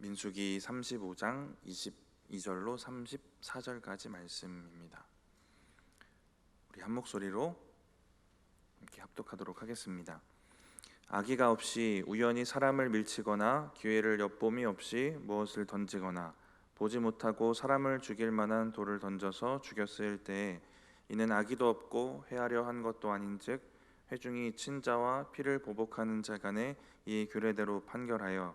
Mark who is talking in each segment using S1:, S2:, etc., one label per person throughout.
S1: 민수기 35장 22절로 34절까지 말씀입니다. 우리 한 목소리로 이렇게 합독하도록 하겠습니다. 아기가 없이 우연히 사람을 밀치거나 기회를 엿봄이 없이 무엇을 던지거나 보지 못하고 사람을 죽일 만한 돌을 던져서 죽였을 때에 이는 아기도 없고 해하려 한 것도 아닌즉 회중이 친자와 피를 보복하는 자 간에 이 규례대로 판결하여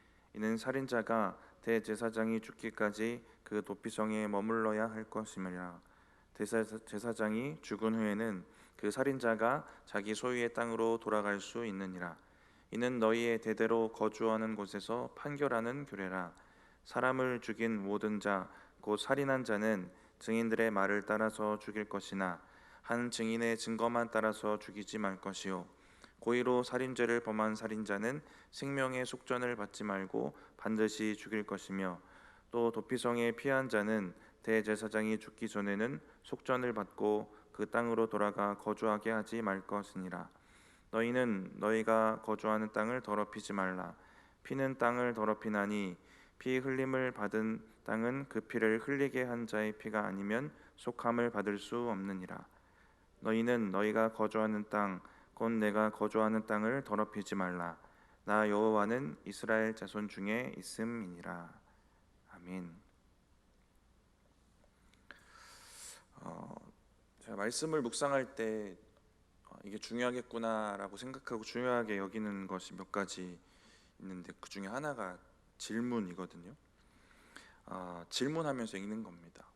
S1: 이는 살인자가 대제사장이 죽기까지 그 도피성에 머물러야 할 것임이라. 대사- 제사장이 죽은 후에는 그 살인자가 자기 소유의 땅으로 돌아갈 수 있느니라. 이는 너희의 대대로 거주하는 곳에서 판결하는 규례라. 사람을 죽인 모든 자 곧 살인한 자는 증인들의 말을 따라서 죽일 것이나 한 증인의 증거만 따라서 죽이지 말 것이요 고의로 살인죄를 범한 살인자는 생명의 속전을 받지 말고 반드시 죽일 것이며 또 도피성에 피한 자는 대제사장이 죽기 전에는 속전을 받고 그 땅으로 돌아가 거주하게 하지 말 것이니라. 너희는 너희가 거주하는 땅을 더럽히지 말라. 피는 땅을 더럽히나니 피 흘림을 받은 땅은 그 피를 흘리게 한 자의 피가 아니면 속함을 받을 수 없느니라. 너희는 너희가 거주하는 땅 곧 내가 거주하는 땅을 더럽히지 말라 나 여호와는 이스라엘 자손 중에 있음이니라 아멘. 어, 제가 말씀을 묵상할 때 어, 이게 중요하겠구나라고 생각하고 중요하게 여기는 것이 몇 가지 있는데 그 중에 하나가 질문이거든요. 아, 질문하면서 읽는 겁니다.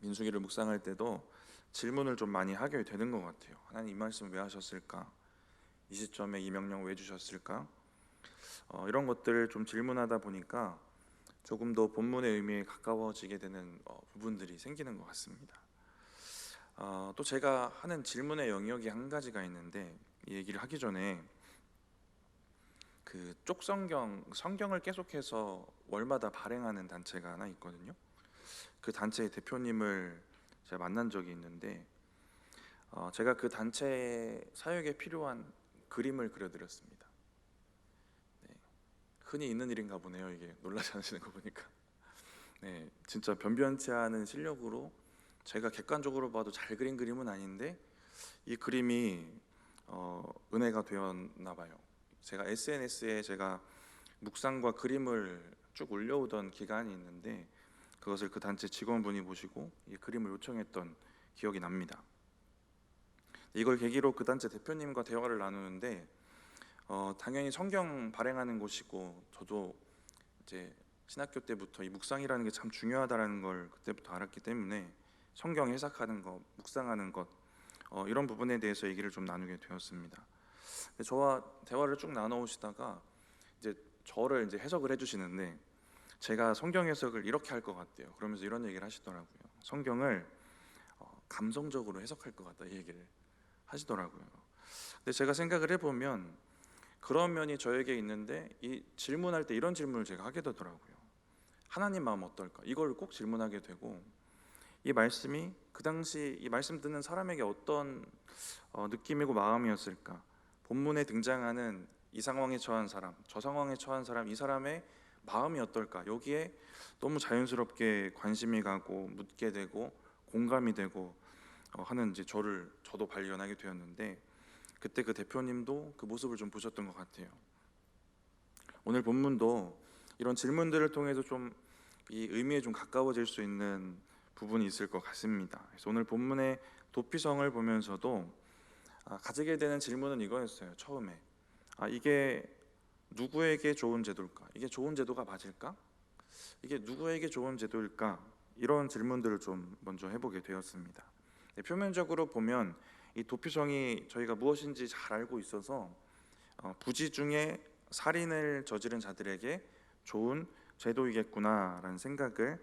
S1: 민수기를 묵상할 때도 질문을 좀 많이 하게 되는 것 같아요. 하나님 이 말씀 왜 하셨을까? 이 시점에 이 명령 왜 주셨을까? 어, 이런 것들을 좀 질문하다 보니까 조금 더 본문의 의미에 가까워지게 되는 어, 부분들이 생기는 것 같습니다. 어, 또 제가 하는 질문의 영역이 한 가지가 있는데 이 얘기를 하기 전에 그 쪽성경 성경을 계속해서 월마다 발행하는 단체가 하나 있거든요. 그 단체의 대표님을 제가 만난 적이 있는데 어, 제가 그 단체 사역에 필요한 그림을 그려드렸습니다. 네, 흔히 있는 일인가 보네요. 이게 놀라지 않으시는 거 보니까. 네, 진짜 변변치 않은 실력으로 제가 객관적으로 봐도 잘 그린 그림은 아닌데 이 그림이 어, 은혜가 되었나 봐요. 제가 SNS에 제가 묵상과 그림을 쭉 올려오던 기간이 있는데 그것을 그 단체 직원분이 보시고 이 그림을 요청했던 기억이 납니다. 이걸 계기로 그 단체 대표님과 대화를 나누는데 어, 당연히 성경 발행하는 곳이고 저도 이제 신학교 때부터 이 묵상이라는 게 참 중요하다라는 걸 그때부터 알았기 때문에 성경 해석하는 것, 묵상하는 것 어, 이런 부분에 대해서 얘기를 좀 나누게 되었습니다. 저와 대화를 쭉 나눠오시다가 이제 저를 이제 해석을 해주시는데 제가 성경 해석을 이렇게 할 것 같대요. 그러면서 이런 얘기를 하시더라고요. 성경을 어, 감성적으로 해석할 것 같다 이 얘기를 하시더라고요. 근데 제가 생각을 해보면 그런 면이 저에게 있는데 이 질문할 때 이런 질문을 제가 하게 되더라고요. 하나님 마음 어떨까? 이걸 꼭 질문하게 되고 이 말씀이 그 당시 이 말씀 듣는 사람에게 어떤 어, 느낌이고 마음이었을까? 본문에 등장하는 이 상황에 처한 사람, 저 상황에 처한 사람, 이 사람의 마음이 어떨까? 여기에 너무 자연스럽게 관심이 가고 묻게 되고 공감이 되고 어, 하는 이제 저를 저도 발견하게 되었는데 그때 그 대표님도 그 모습을 좀 보셨던 것 같아요. 오늘 본문도 이런 질문들을 통해서 좀 이 의미에 좀 가까워질 수 있는 부분이 있을 것 같습니다. 그래서 오늘 본문의 도피성을 보면서도 아, 가지게 되는 질문은 이거였어요. 처음에 아 이게 누구에게 좋은 제도일까? 이게 좋은 제도가 맞을까? 이게 누구에게 좋은 제도일까? 이런 질문들을 좀 먼저 해보게 되었습니다. 네, 표면적으로 보면 이 도피성이 저희가 무엇인지 잘 알고 있어서 어, 부지 중에 살인을 저지른 자들에게 좋은 제도이겠구나라는 생각을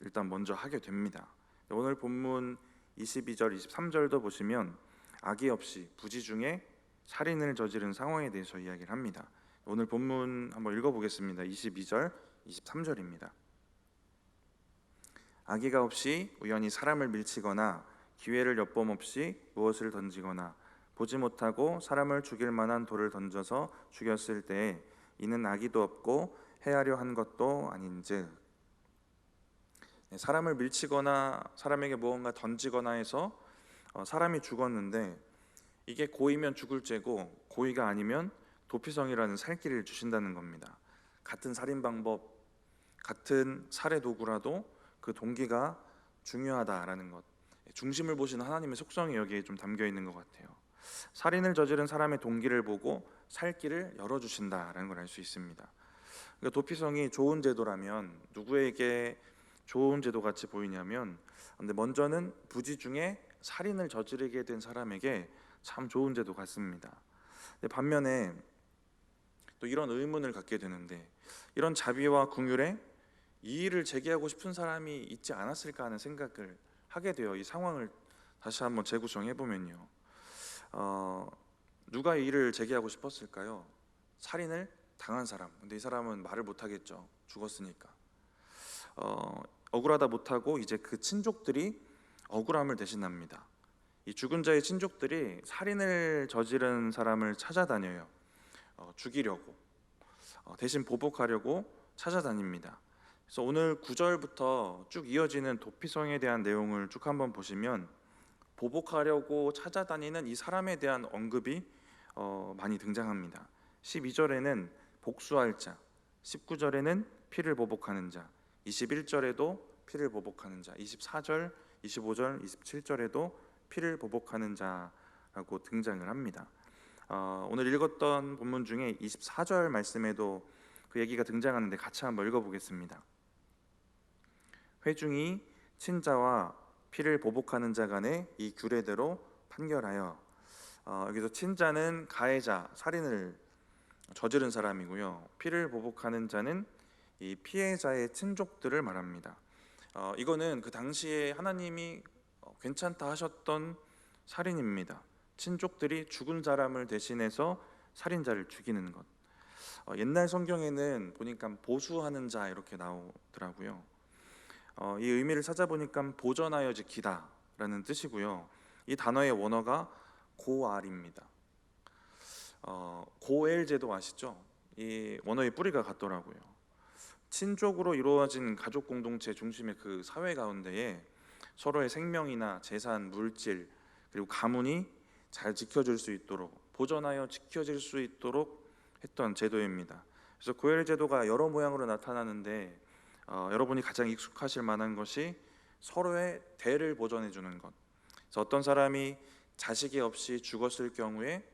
S1: 일단 먼저 하게 됩니다. 오늘 본문 22절, 23절도 보시면 악의 없이 부지 중에 살인을 저지른 상황에 대해서 이야기를 합니다. 오늘 본문 한번 읽어보겠습니다. 22절, 23절입니다. 악의가 없이 우연히 사람을 밀치거나 기회를 엿봄 없이 무엇을 던지거나 보지 못하고 사람을 죽일 만한 돌을 던져서 죽였을 때에 이는 악의도 없고 해하려 한 것도 아닌즉 네, 사람을 밀치거나 사람에게 무언가 던지거나 해서 어, 사람이 죽었는데 이게 고이면 죽을 죄고 고의가 아니면 도피성이라는 살길을 주신다는 겁니다. 같은 살인 방법, 같은 살해 도구라도 그 동기가 중요하다라는 것. 중심을 보시는 하나님의 속성이 여기에 좀 담겨 있는 것 같아요. 살인을 저지른 사람의 동기를 보고 살 길을 열어 주신다라는 걸 알 수 있습니다. 그러니까 도피성이 좋은 제도라면 누구에게 좋은 제도 같이 보이냐면 근데 먼저는 부지 중에 살인을 저지르게 된 사람에게 참 좋은 제도 같습니다. 반면에 또 이런 의문을 갖게 되는데 이런 자비와 궁율에 이의를 제기하고 싶은 사람이 있지 않았을까 하는 생각을 하게 돼요. 이 상황을 다시 한번 재구성해 보면요. 어, 누가 이의를 제기하고 싶었을까요? 살인을 당한 사람. 근데 이 사람은 말을 못 하겠죠. 죽었으니까. 어, 억울하다 못하고 이제 그 친족들이 억울함을 대신합니다. 이 죽은 자의 친족들이 살인을 저지른 사람을 찾아다녀요. 어, 죽이려고 어, 대신 보복하려고 찾아다닙니다. 그래서 오늘 9절부터 쭉 이어지는 도피성에 대한 내용을 쭉 한번 보시면 보복하려고 찾아다니는 이 사람에 대한 언급이 어, 많이 등장합니다. 12절에는 복수할 자, 19절에는 피를 보복하는 자, 21절에도 피를 보복하는 자, 24절, 25절, 27절에도 피를 보복하는 자라고 등장을 합니다. 어, 오늘 읽었던 본문 중에 24절 말씀에도 그 얘기가 등장하는데 같이 한번 읽어보겠습니다. 회중이 친자와 피를 보복하는 자 간에 이 규례대로 판결하여 어, 여기서 친자는 가해자 살인을 저지른 사람이고요. 피를 보복하는 자는 이 피해자의 친족들을 말합니다. 어, 이거는 그 당시에 하나님이 어, 괜찮다 하셨던 살인입니다. 친족들이 죽은 사람을 대신해서 살인자를 죽이는 것. 어, 옛날 성경에는 보니까 보수하는 자 이렇게 나오더라고요. 어, 이 의미를 찾아보니까 보전하여 지키다라는 뜻이고요. 이 단어의 원어가 고알입니다. 어, 고엘 제도 아시죠? 이 원어의 뿌리가 같더라고요. 친족으로 이루어진 가족 공동체 중심의 그 사회 가운데에 서로의 생명이나 재산, 물질 그리고 가문이 잘 지켜질 수 있도록 보존하여 지켜질 수 있도록 했던 제도입니다. 그래서 고엘 제도가 여러 모양으로 나타나는데 어, 여러분이 가장 익숙하실 만한 것이 서로의 대를 보존해 주는 것. 그래서 어떤 사람이 자식이 없이 죽었을 경우에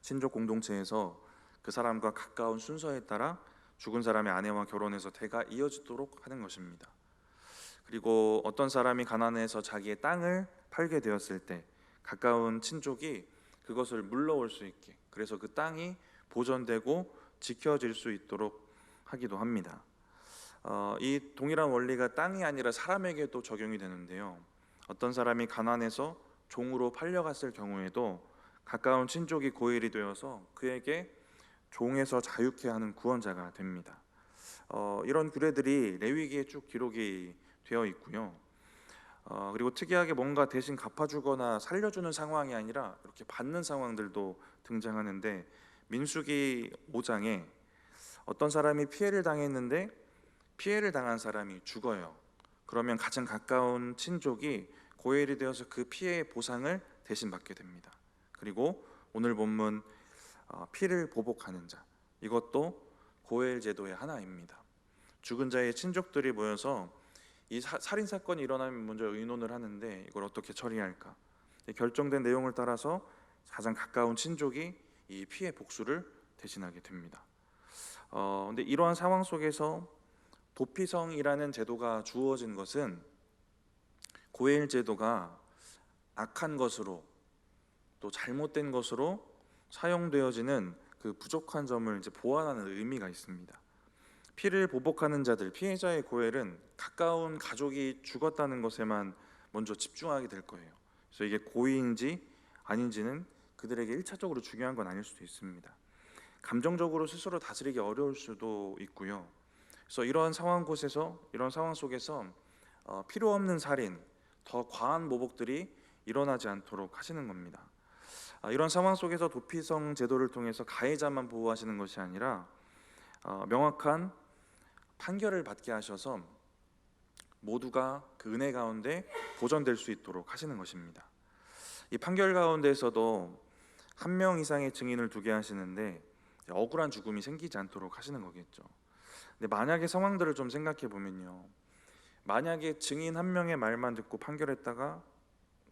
S1: 친족 공동체에서 그 사람과 가까운 순서에 따라 죽은 사람의 아내와 결혼해서 대가 이어지도록 하는 것입니다. 그리고 어떤 사람이 가난해서 자기의 땅을 팔게 되었을 때 가까운 친족이 그것을 물러올 수 있게 그래서 그 땅이 보존되고 지켜질 수 있도록 하기도 합니다. 어, 이 동일한 원리가 땅이 아니라 사람에게도 적용이 되는데요. 어떤 사람이 가난해서 종으로 팔려갔을 경우에도 가까운 친족이 고일이 되어서 그에게 종에서 자유케 하는 구원자가 됩니다. 어, 이런 규례들이 레위기에 쭉 기록이 되어 있고요. 어, 그리고 특이하게 뭔가 대신 갚아주거나 살려주는 상황이 아니라 이렇게 받는 상황들도 등장하는데 민수기 5장에 어떤 사람이 피해를 당했는데 피해를 당한 사람이 죽어요. 그러면 가장 가까운 친족이 고엘이 되어서 그 피해의 보상을 대신 받게 됩니다. 그리고 오늘 본문 어, 피를 보복하는 자 이것도 고엘 제도의 하나입니다. 죽은 자의 친족들이 모여서 이 사, 살인 사건이 일어나면 먼저 의논을 하는데 이걸 어떻게 처리할까 결정된 내용을 따라서 가장 가까운 친족이 이 피해 복수를 대신하게 됩니다. 어, 근데 이러한 상황 속에서 도피성이라는 제도가 주어진 것은 고엘 제도가 악한 것으로 또 잘못된 것으로 사용되어지는 그 부족한 점을 이제 보완하는 의미가 있습니다. 피를 보복하는 자들, 피해자의 고엘은 가까운 가족이 죽었다는 것에만 먼저 집중하게 될 거예요. 그래서 이게 고의인지 아닌지는 그들에게 일차적으로 중요한 건 아닐 수도 있습니다. 감정적으로 스스로 다스리기 어려울 수도 있고요. 그래서 이런 상황 곳에서 이런 상황 속에서 어, 필요 없는 살인, 더 과한 모복들이 일어나지 않도록 하시는 겁니다. 아, 이런 상황 속에서 도피성 제도를 통해서 가해자만 보호하시는 것이 아니라 어, 명확한 판결을 받게 하셔서 모두가 그 은혜 가운데 보전될 수 있도록 하시는 것입니다. 이 판결 가운데에서도 한 명 이상의 증인을 두게 하시는데 억울한 죽음이 생기지 않도록 하시는 거겠죠. 근데 만약의 상황들을 좀 생각해 보면요. 만약에 증인 한 명의 말만 듣고 판결했다가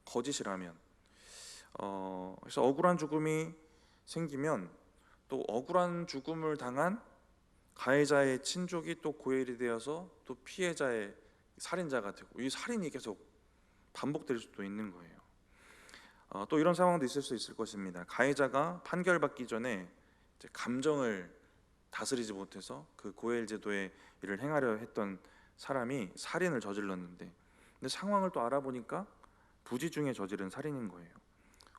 S1: 거짓이라면 어, 그래서 억울한 죽음이 생기면 또 억울한 죽음을 당한 가해자의 친족이 또 고엘이 되어서 또 피해자의 살인자가 되고 이 살인이 계속 반복될 수도 있는 거예요. 어, 또 이런 상황도 있을 수 있을 것입니다. 가해자가 판결받기 전에 감정을 다스리지 못해서 그 고엘 제도의 일을 행하려 했던 사람이 살인을 저질렀는데 근데 상황을 또 알아보니까 부지 중에 저지른 살인인 거예요.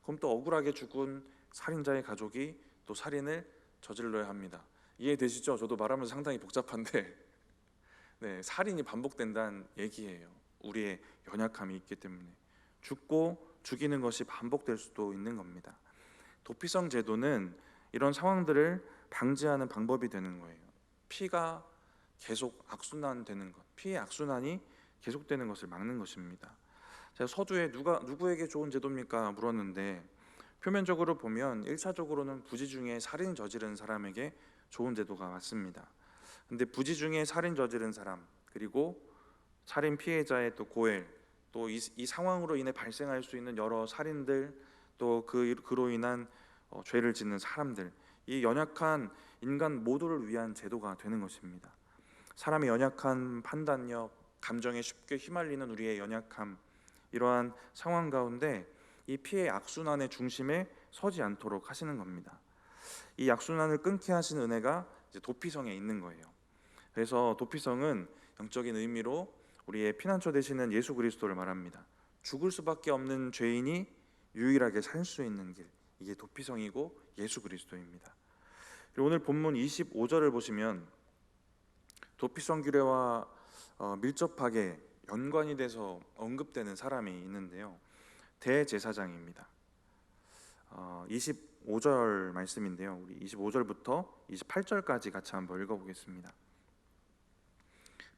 S1: 그럼 또 억울하게 죽은 살인자의 가족이 또 살인을 저질러야 합니다. 이해되시죠? 저도 말하면서 상당히 복잡한데 네, 살인이 반복된다는 얘기예요. 우리의 연약함이 있기 때문에 죽고 죽이는 것이 반복될 수도 있는 겁니다. 도피성 제도는 이런 상황들을 방지하는 방법이 되는 거예요. 피가 계속 악순환되는 것, 피의 악순환이 계속되는 것을 막는 것입니다. 제가 서두에 누가 누구에게 좋은 제도입니까 물었는데 표면적으로 보면 1차적으로는 부지 중에 살인 저지른 사람에게 좋은 제도가 맞습니다. 근데 부지 중에 살인 저지른 사람 그리고 살인 피해자의 또 고엘 또이 상황으로 인해 발생할 수 있는 여러 살인들 또 그 그로 인한 어, 죄를 짓는 사람들 이 연약한 인간 모두를 위한 제도가 되는 것입니다. 사람의 연약한 판단력, 감정에 쉽게 휘말리는 우리의 연약함 이러한 상황 가운데 이 피해 악순환의 중심에 서지 않도록 하시는 겁니다. 이 악순환을 끊게 하신 은혜가 이제 도피성에 있는 거예요. 그래서 도피성은 영적인 의미로 우리의 피난처 되시는 예수 그리스도를 말합니다. 죽을 수밖에 없는 죄인이 유일하게 살 수 있는 길 이게 도피성이고 예수 그리스도입니다. 오늘 본문 25절을 보시면 도피성 규례와 어, 밀접하게 연관이 돼서 언급되는 사람이 있는데요. 대제사장입니다. 어, 25절 말씀인데요. 우리 25절부터 28절까지 같이 한번 읽어보겠습니다.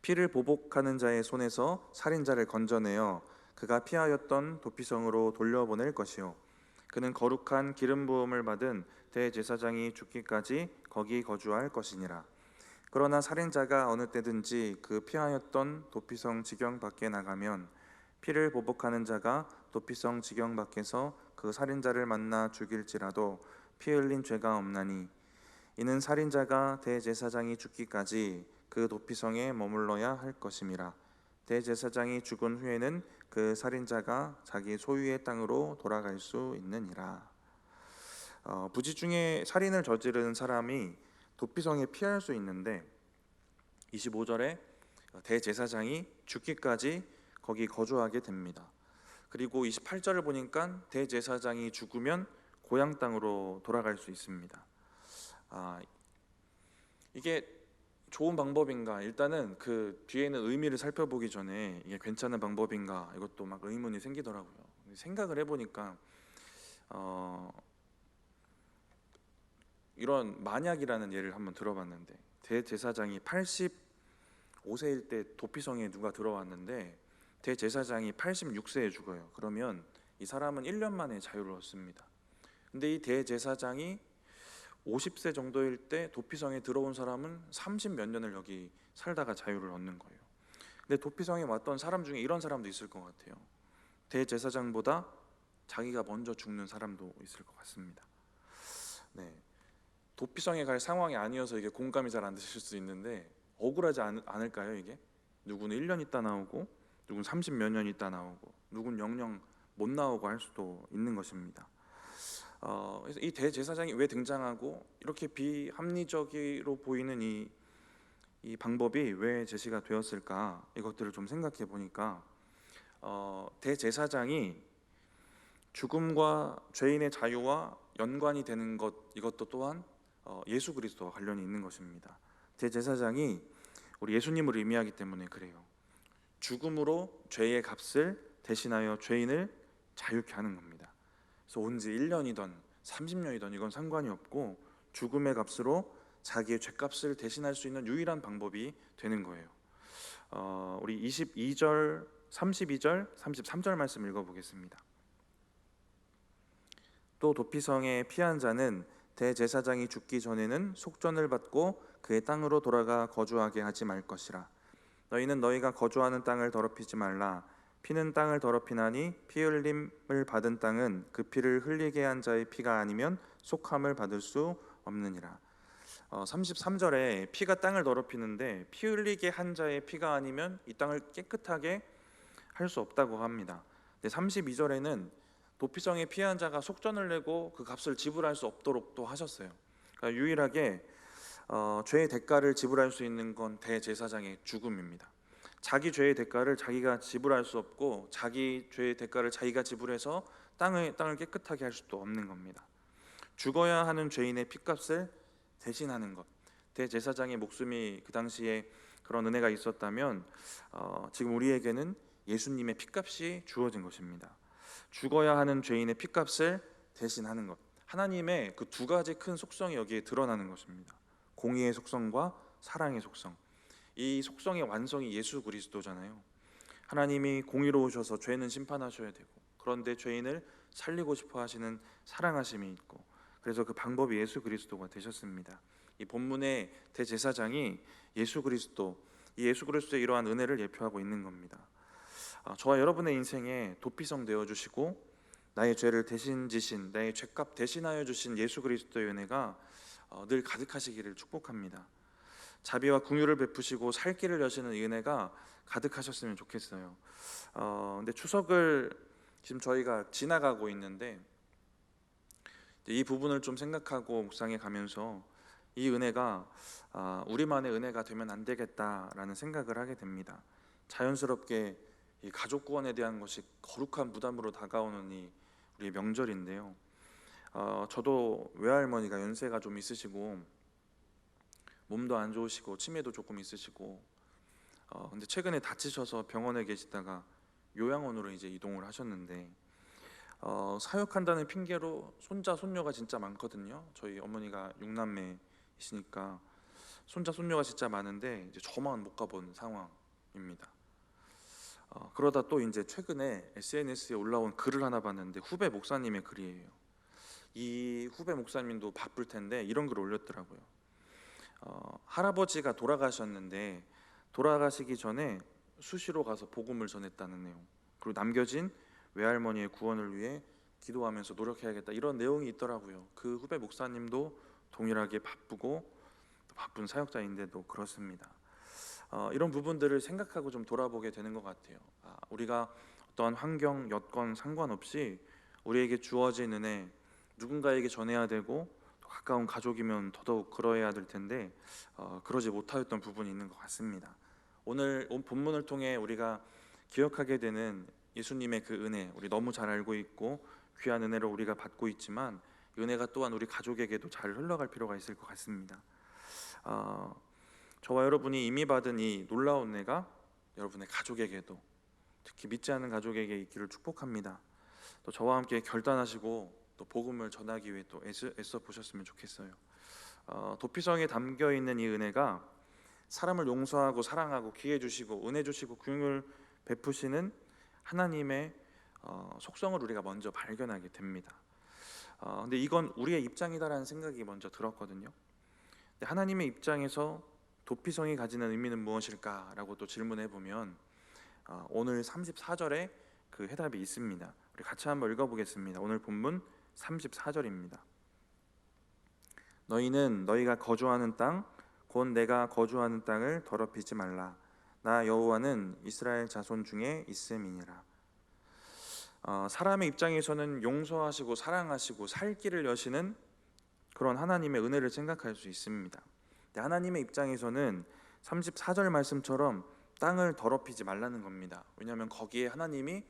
S1: 피를 보복하는 자의 손에서 살인자를 건져내어 그가 피하였던 도피성으로 돌려보낼 것이요 그는 거룩한 기름 부음을 받은 대제사장이 죽기까지 거기 거주할 것이니라 그러나 살인자가 어느 때든지 그 피하였던 도피성 지경 밖에 나가면 피를 보복하는 자가 도피성 지경 밖에서 그 살인자를 만나 죽일지라도 피 흘린 죄가 없나니 이는 살인자가 대제사장이 죽기까지 그 도피성에 머물러야 할 것임이라 대제사장이 죽은 후에는 그 살인자가 자기 소유의 땅으로 돌아갈 수 있느니라 어, 부지 중에 살인을 저지른 사람이 도피성에 피할 수 있는데 25절에 대제사장이 죽기까지 거기 거주하게 됩니다. 그리고 28절을 보니까 대제사장이 죽으면 고향 땅으로 돌아갈 수 있습니다. 아, 이게 좋은 방법인가? 일단은 그 뒤에는 의미를 살펴보기 전에 이게 괜찮은 방법인가? 이것도 막 의문이 생기더라고요. 생각을 해보니까 어, 이런 만약이라는 예를 한번 들어봤는데 대제사장이 85세일 때 도피성에 누가 들어왔는데 대제사장이 86세에 죽어요. 그러면 이 사람은 1년 만에 자유를 얻습니다. 근데 이 대제사장이 50세 정도일 때 도피성에 들어온 사람은 30 몇 년을 여기 살다가 자유를 얻는 거예요. 근데 도피성에 왔던 사람 중에 이런 사람도 있을 것 같아요. 대제사장보다 자기가 먼저 죽는 사람도 있을 것 같습니다. 네. 도피성에 갈 상황이 아니어서 이게 공감이 잘 안 되실 수 있는데 억울하지 않, 않을까요 이게? 누구는 1년 있다 나오고 누군 30몇 년 있다 나오고 누군 영영 못 나오고 할 수도 있는 것입니다. 어, 그래서 이 대제사장이 왜 등장하고 이렇게 비합리적으로 보이는 이, 이 방법이 왜 제시가 되었을까 이것들을 좀 생각해 보니까 어, 대제사장이 죽음과 죄인의 자유와 연관이 되는 것 이것도 또한 어, 예수 그리스도와 관련이 있는 것입니다. 대제사장이 우리 예수님을 의미하기 때문에 그래요. 죽음으로 죄의 값을 대신하여 죄인을 자유케 하는 겁니다. 그래서 온 지 1년이던 30년이던 이건 상관이 없고 죽음의 값으로 자기의 죄값을 대신할 수 있는 유일한 방법이 되는 거예요. 어, 우리 22절, 32절, 33절 말씀 읽어보겠습니다. 또 도피성에 피한 자는 대제사장이 죽기 전에는 속전을 받고 그의 땅으로 돌아가 거주하게 하지 말 것이라. 너희는 너희가 거주하는 땅을 더럽히지 말라. 피는 땅을 더럽히나니 피 흘림을 받은 땅은 그 피를 흘리게 한 자의 피가 아니면 속함을 받을 수 없느니라. 어, 33절에 피가 땅을 더럽히는데 피 흘리게 한 자의 피가 아니면 이 땅을 깨끗하게 할 수 없다고 합니다. 근데 32절에는 도피성에 피한 자가 속전을 내고 그 값을 지불할 수 없도록 또 하셨어요. 그러니까 유일하게 어, 죄의 대가를 지불할 수 있는 건 대제사장의 죽음입니다. 자기 죄의 대가를 자기가 지불할 수 없고 자기 죄의 대가를 자기가 지불해서 땅을 땅을 깨끗하게 할 수도 없는 겁니다. 죽어야 하는 죄인의 피값을 대신하는 것. 대제사장의 목숨이 그 당시에 그런 은혜가 있었다면 어, 지금 우리에게는 예수님의 피값이 주어진 것입니다. 죽어야 하는 죄인의 피값을 대신하는 것. 하나님의 그 두 가지 큰 속성이 여기에 드러나는 것입니다. 공의의 속성과 사랑의 속성. 이 속성의 완성이 예수 그리스도잖아요. 하나님이 공의로우셔서 죄는 심판하셔야 되고 그런데 죄인을 살리고 싶어 하시는 사랑하심이 있고 그래서 그 방법이 예수 그리스도가 되셨습니다. 이 본문의 대제사장이 예수 그리스도, 이 예수 그리스도의 이러한 은혜를 예표하고 있는 겁니다. 아, 저와 여러분의 인생에 도피성 되어 주시고 나의 죄를 대신 지신 나의 죄값 대신하여 주신 예수 그리스도의 은혜가 어, 늘 가득하시기를 축복합니다. 자비와 궁유를 베푸시고 살 길을 여시는 이 은혜가 가득하셨으면 좋겠어요. 어, 근데 추석을 지금 저희가 지나가고 있는데 이 부분을 좀 생각하고 묵상해 가면서 이 은혜가 아, 우리만의 은혜가 되면 안 되겠다라는 생각을 하게 됩니다. 자연스럽게 이 가족 구원에 대한 것이 거룩한 부담으로 다가오는 이 우리 명절인데요. 어, 저도 외할머니가 연세가 좀 있으시고 몸도 안 좋으시고 치매도 조금 있으시고 어, 근데 최근에 다치셔서 병원에 계시다가 요양원으로 이제 이동을 하셨는데 어, 사역한다는 핑계로 손자 손녀가 진짜 많거든요. 저희 어머니가 육남매이시니까 손자 손녀가 진짜 많은데 이제 저만 못 가본 상황입니다. 어, 그러다 또 이제 최근에 SNS에 올라온 글을 하나 봤는데 후배 목사님의 글이에요. 이 후배 목사님도 바쁠 텐데 이런 글을 올렸더라고요. 어, 할아버지가 돌아가셨는데 돌아가시기 전에 수시로 가서 복음을 전했다는 내용. 그리고 남겨진 외할머니의 구원을 위해 기도하면서 노력해야겠다 이런 내용이 있더라고요. 그 후배 목사님도 동일하게 바쁘고 또 바쁜 사역자인데도 그렇습니다. 어, 이런 부분들을 생각하고 좀 돌아보게 되는 것 같아요. 아, 우리가 어떠한 환경, 여건 상관없이 우리에게 주어진 은혜 누군가에게 전해야 되고 또 가까운 가족이면 더더욱 그러해야 될 텐데 어, 그러지 못하였던 부분이 있는 것 같습니다. 오늘 온 본문을 통해 우리가 기억하게 되는 예수님의 그 은혜 우리 너무 잘 알고 있고 귀한 은혜를 우리가 받고 있지만 이 은혜가 또한 우리 가족에게도 잘 흘러갈 필요가 있을 것 같습니다. 어, 저와 여러분이 이미 받은 이 놀라운 은혜가 여러분의 가족에게도 특히 믿지 않는 가족에게 있기를 축복합니다. 또 저와 함께 결단하시고 또 복음을 전하기 위해 또 애써, 애써 보셨으면 좋겠어요. 어, 도피성에 담겨 있는 이 은혜가 사람을 용서하고 사랑하고 기회 주시고 은혜 주시고 긍휼 베푸시는 하나님의 어, 속성을 우리가 먼저 발견하게 됩니다. 어, 근데 이건 우리의 입장이다라는 생각이 먼저 들었거든요. 근데 하나님의 입장에서 도피성이 가지는 의미는 무엇일까라고 또 질문해 보면 어, 오늘 34절에 그 해답이 있습니다. 우리 같이 한번 읽어보겠습니다. 오늘 본문 34절입니다. 너희는 너희가 거주하는 땅, 곧 내가 거주하는 땅을 더럽히지 말라. 나 여호와는 이스라엘 자손 중에 있음이니라. 어, 사람의 입장에서는 용서하시고 사랑하시고 살 길을 여시는 그런 하나님의 은혜를 생각할 수 있습니다. 하나님의 입장에서는 34절 말씀처럼 땅을 더럽히지 말라는 겁니다. 왜냐하면 거기에 하나님이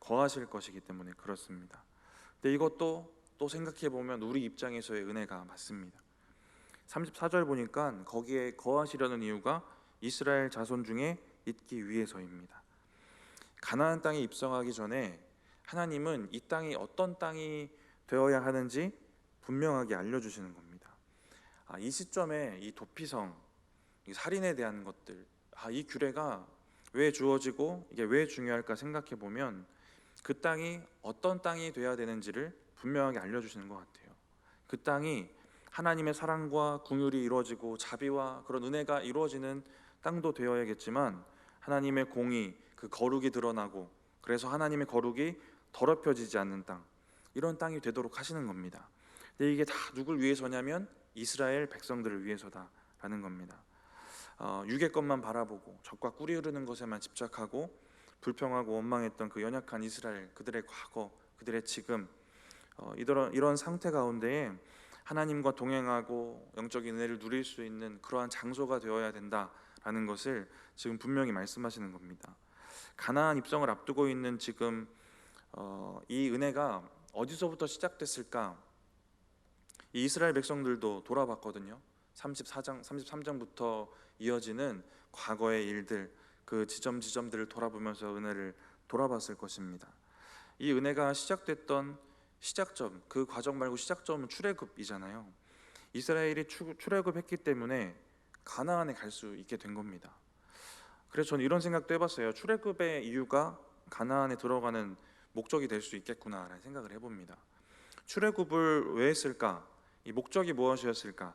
S1: 거하실 것이기 때문에 그렇습니다. 근데 이것도 또 생각해 보면 우리 입장에서의 은혜가 맞습니다. 34절 보니까 거기에 거하시려는 이유가 이스라엘 자손 중에 있기 위해서입니다. 가나안 땅에 입성하기 전에 하나님은 이 땅이 어떤 땅이 되어야 하는지 분명하게 알려주시는 겁니다. 아, 이 시점에 이 도피성, 이 살인에 대한 것들, 아, 이 규례가 왜 주어지고 이게 왜 중요할까 생각해 보면 그 땅이 어떤 땅이 돼야 되는지를 분명하게 알려주시는 것 같아요. 그 땅이 하나님의 사랑과 궁율이 이루어지고 자비와 그런 은혜가 이루어지는 땅도 되어야겠지만 하나님의 공의, 그 거룩이 드러나고 그래서 하나님의 거룩이 더럽혀지지 않는 땅 이런 땅이 되도록 하시는 겁니다. 근데 이게 다 누굴 위해서냐면 이스라엘 백성들을 위해서다라는 겁니다. 어, 육의 것만 바라보고 적과 꿀이 흐르는 것에만 집착하고 불평하고 원망했던 그 연약한 이스라엘 그들의 과거 그들의 지금 어, 이런 이런 상태 가운데에 하나님과 동행하고 영적인 은혜를 누릴 수 있는 그러한 장소가 되어야 된다라는 것을 지금 분명히 말씀하시는 겁니다. 가나안 입성을 앞두고 있는 지금 어, 이 은혜가 어디서부터 시작됐을까? 이 이스라엘 백성들도 돌아봤거든요. 34장, 33장부터 이어지는 과거의 일들, 그 지점 지점들을 돌아보면서 은혜를 돌아봤을 것입니다. 이 은혜가 시작됐던 시작점, 그 과정 말고 시작점은 출애굽이잖아요. 이스라엘이 출- 출애굽했기 때문에 가나안에 갈 수 있게 된 겁니다. 그래서 저는 이런 생각도 해봤어요. 출애굽의 이유가 가나안에 들어가는 목적이 될 수 있겠구나라는 생각을 해봅니다. 출애굽을 왜 했을까? 이 목적이 무엇이었을까?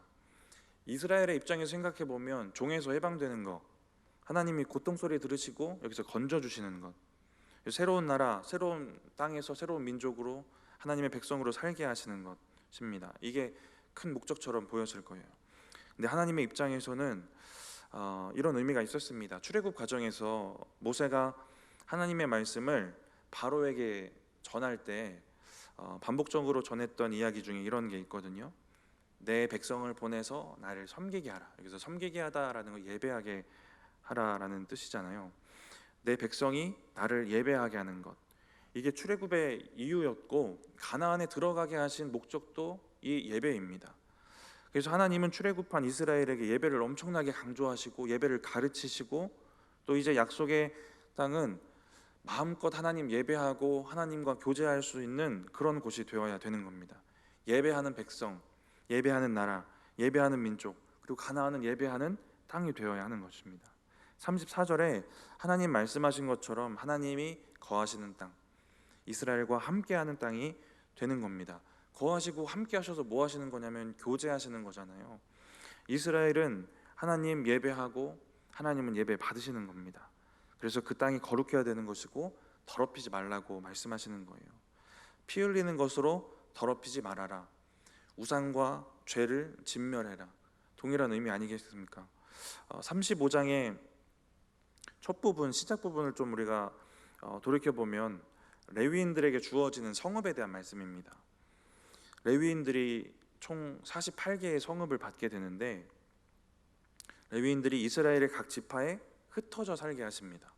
S1: 이스라엘의 입장에서 생각해 보면 종에서 해방되는 것, 하나님이 고통 소리 들으시고 여기서 건져 주시는 것, 새로운 나라, 새로운 땅에서 새로운 민족으로 하나님의 백성으로 살게 하시는 것입니다. 이게 큰 목적처럼 보였을 거예요. 근데 하나님의 입장에서는 어, 이런 의미가 있었습니다. 출애굽 과정에서 모세가 하나님의 말씀을 바로에게 전할 때 어, 반복적으로 전했던 이야기 중에 이런 게 있거든요. 내 백성을 보내서 나를 섬기게 하라. 여기서 섬기게 하다라는 거 예배하게 하라라는 뜻이잖아요. 내 백성이 나를 예배하게 하는 것. 이게 출애굽의 이유였고 가나안에 들어가게 하신 목적도 이 예배입니다. 그래서 하나님은 출애굽한 이스라엘에게 예배를 엄청나게 강조하시고 예배를 가르치시고 또 이제 약속의 땅은 마음껏 하나님 예배하고 하나님과 교제할 수 있는 그런 곳이 되어야 되는 겁니다. 예배하는 백성, 예배하는 나라, 예배하는 민족, 그리고 가나안은 예배하는 땅이 되어야 하는 것입니다. 34절에 하나님 말씀하신 것처럼 하나님이 거하시는 땅, 이스라엘과 함께하는 땅이 되는 겁니다. 거하시고 함께 하셔서 뭐 하시는 거냐면 교제하시는 거잖아요. 이스라엘은 하나님 예배하고 하나님은 예배 받으시는 겁니다. 그래서 그 땅이 거룩해야 되는 것이고 더럽히지 말라고 말씀하시는 거예요. 피 흘리는 것으로 더럽히지 말아라. 우상과 죄를 진멸해라. 동일한 의미 아니겠습니까? 어, 35장의 첫 부분 시작 부분을 좀 우리가 어, 돌이켜 보면 레위인들에게 주어지는 성읍에 대한 말씀입니다. 레위인들이 총 48개의 성읍을 받게 되는데 레위인들이 이스라엘의 각 지파에 흩어져 살게 하십니다.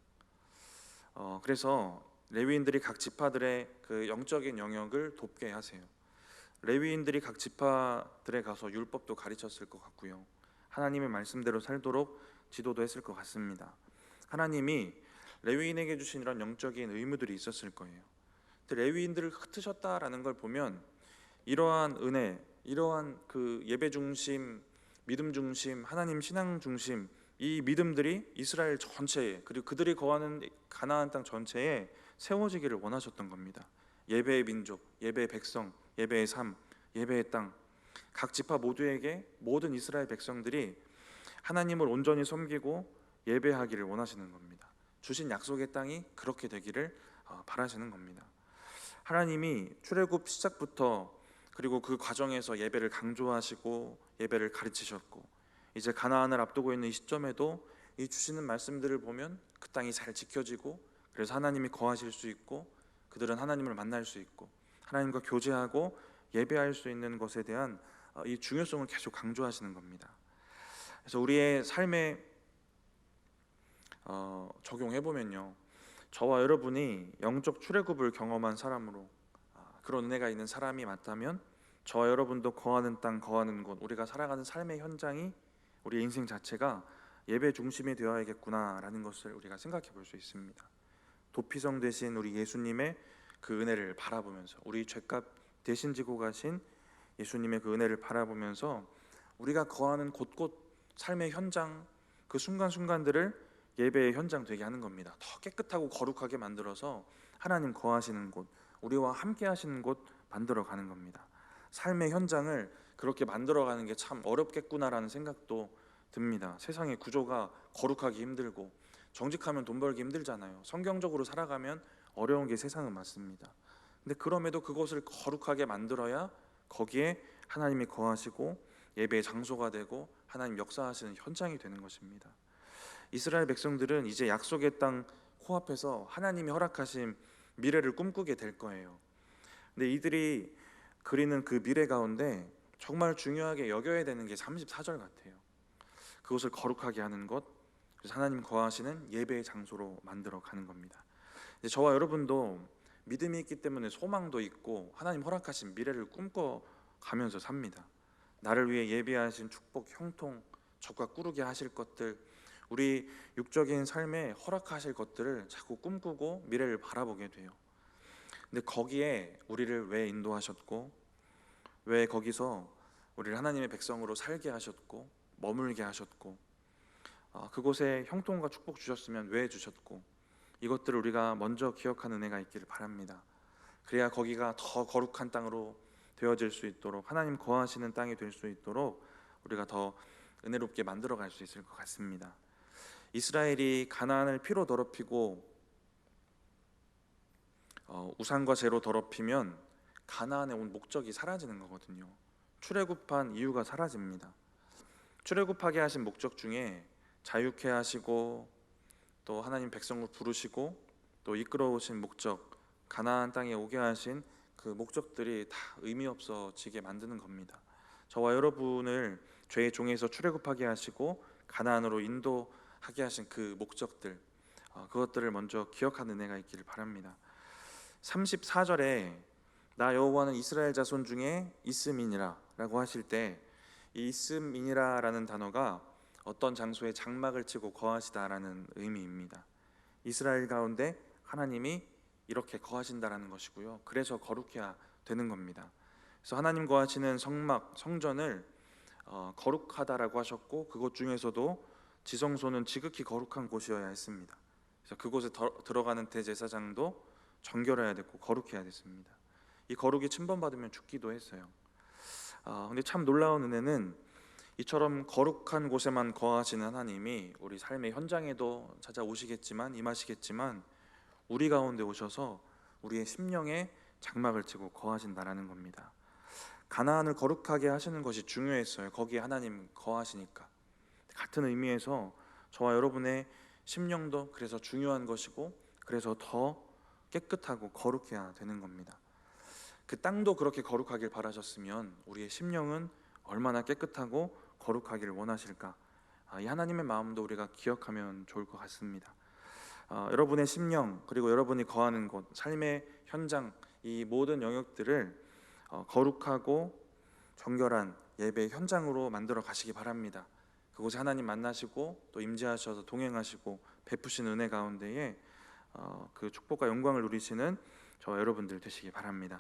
S1: 어, 그래서 레위인들이 각 지파들의 그 영적인 영역을 돕게 하세요. 레위인들이 각 지파들에 가서 율법도 가르쳤을 것 같고요. 하나님의 말씀대로 살도록 지도도 했을 것 같습니다. 하나님이 레위인에게 주신 이런 영적인 의무들이 있었을 거예요. 레위인들을 흩으셨다라는 걸 보면 이러한 은혜, 이러한 그 예배 중심, 믿음 중심, 하나님 신앙 중심 이 믿음들이 이스라엘 전체에 그리고 그들이 거하는 가나안 땅 전체에 세워지기를 원하셨던 겁니다. 예배의 민족, 예배의 백성, 예배의 삶, 예배의 땅, 각 지파 모두에게 모든 이스라엘 백성들이 하나님을 온전히 섬기고 예배하기를 원하시는 겁니다. 주신 약속의 땅이 그렇게 되기를 어, 바라시는 겁니다. 하나님이 출애굽 시작부터 그리고 그 과정에서 예배를 강조하시고 예배를 가르치셨고 이제 가나안을 앞두고 있는 이 시점에도 이 주시는 말씀들을 보면 그 땅이 잘 지켜지고 그래서 하나님이 거하실 수 있고 그들은 하나님을 만날 수 있고 하나님과 교제하고 예배할 수 있는 것에 대한 어, 이 중요성을 계속 강조하시는 겁니다. 그래서 우리의 삶의 어, 적용해 보면요. 저와 여러분이 영적 출애굽을 경험한 사람으로 아, 그런 은혜가 있는 사람이 맞다면 저와 여러분도 거하는 땅, 거하는 곳, 우리가 살아가는 삶의 현장이 우리 인생 자체가 예배 중심이 되어야겠구나라는 것을 우리가 생각해 볼 수 있습니다. 도피성 되신 우리 예수님의 그 은혜를 바라보면서 우리 죄값 대신 지고 가신 예수님의 그 은혜를 바라보면서 우리가 거하는 곳곳 삶의 현장 그 순간순간들을 예배의 현장 되게 하는 겁니다. 더 깨끗하고 거룩하게 만들어서 하나님 거하시는 곳, 우리와 함께 하시는 곳 만들어 가는 겁니다. 삶의 현장을 그렇게 만들어 가는 게 참 어렵겠구나라는 생각도 듭니다. 세상의 구조가 거룩하기 힘들고 정직하면 돈 벌기 힘들잖아요. 성경적으로 살아가면 어려운 게 세상은 맞습니다. 근데 그럼에도 그것을 거룩하게 만들어야 거기에 하나님이 거하시고 예배의 장소가 되고 하나님 역사하시는 현장이 되는 것입니다. 이스라엘 백성들은 이제 약속의 땅 코앞에서 하나님이 허락하신 미래를 꿈꾸게 될 거예요. 근데 이들이 그리는 그 미래 가운데 정말 중요하게 여겨야 되는 게 34절 같아요. 그것을 거룩하게 하는 것, 하나님 거하시는 예배의 장소로 만들어 가는 겁니다. 이제 저와 여러분도 믿음이 있기 때문에 소망도 있고 하나님 허락하신 미래를 꿈꿔 가면서 삽니다. 나를 위해 예비하신 축복, 형통, 적과 꾸르게 하실 것들, 우리 육적인 삶에 허락하실 것들을 자꾸 꿈꾸고 미래를 바라보게 돼요. 근데 거기에 우리를 왜 인도하셨고, 왜 거기서 우리를 하나님의 백성으로 살게 하셨고, 머물게 하셨고, 아, 그곳에 형통과 축복 주셨으면 왜 주셨고, 이것들을 우리가 먼저 기억하는 은혜가 있기를 바랍니다. 그래야 거기가 더 거룩한 땅으로 되어질 수 있도록 하나님 거하시는 땅이 될 수 있도록 우리가 더 은혜롭게 만들어 갈 수 있을 것 같습니다. 이스라엘이 가나안을 피로 더럽히고 어, 우상과 재로 더럽히면 가나안에 온 목적이 사라지는 거거든요. 출애굽한 이유가 사라집니다. 출애굽하게 하신 목적 중에 자유케 하시고 또 하나님 백성을 부르시고 또 이끌어 오신 목적 가나안 땅에 오게 하신 그 목적들이 다 의미 없어지게 만드는 겁니다. 저와 여러분을 죄의 종에서 출애굽하게 하시고 가나안으로 인도 하게 하신 그 목적들 어, 그것들을 먼저 기억하는 은혜가 있기를 바랍니다. 34절에 나 여호와는 이스라엘 자손 중에 이스민이라라고 하실 때이 이스민이라라는 단어가 어떤 장소에 장막을 치고 거하시다라는 의미입니다. 이스라엘 가운데 하나님이 이렇게 거하신다라는 것이고요. 그래서 거룩해야 되는 겁니다. 그래서 하나님 거하시는 성막 성전을 어, 거룩하다라고 하셨고 그것 중에서도 지성소는 지극히 거룩한 곳이어야 했습니다. 그래서 그곳에 더, 들어가는 대제사장도 정결해야 됐고 거룩해야 됐습니다. 이 거룩이 침범받으면 죽기도 했어요. 아, 근데 참 놀라운 은혜는 이처럼 거룩한 곳에만 거하시는 하나님이 우리 삶의 현장에도 찾아오시겠지만 임하시겠지만 우리 가운데 오셔서 우리의 심령에 장막을 치고 거하신다라는 겁니다. 가나안을 거룩하게 하시는 것이 중요했어요. 거기에 하나님 거하시니까. 같은 의미에서 저와 여러분의 심령도 그래서 중요한 것이고 그래서 더 깨끗하고 거룩해야 되는 겁니다. 그 땅도 그렇게 거룩하길 바라셨으면 우리의 심령은 얼마나 깨끗하고 거룩하기를 원하실까? 아, 이 하나님의 마음도 우리가 기억하면 좋을 것 같습니다. 어, 여러분의 심령 그리고 여러분이 거하는 곳, 삶의 현장 이 모든 영역들을 어, 거룩하고 정결한 예배 현장으로 만들어 가시기 바랍니다. 그곳에 하나님 만나시고 또 임재하셔서 동행하시고 베푸신 은혜 가운데에 어, 그 축복과 영광을 누리시는 저와 여러분들 되시기 바랍니다.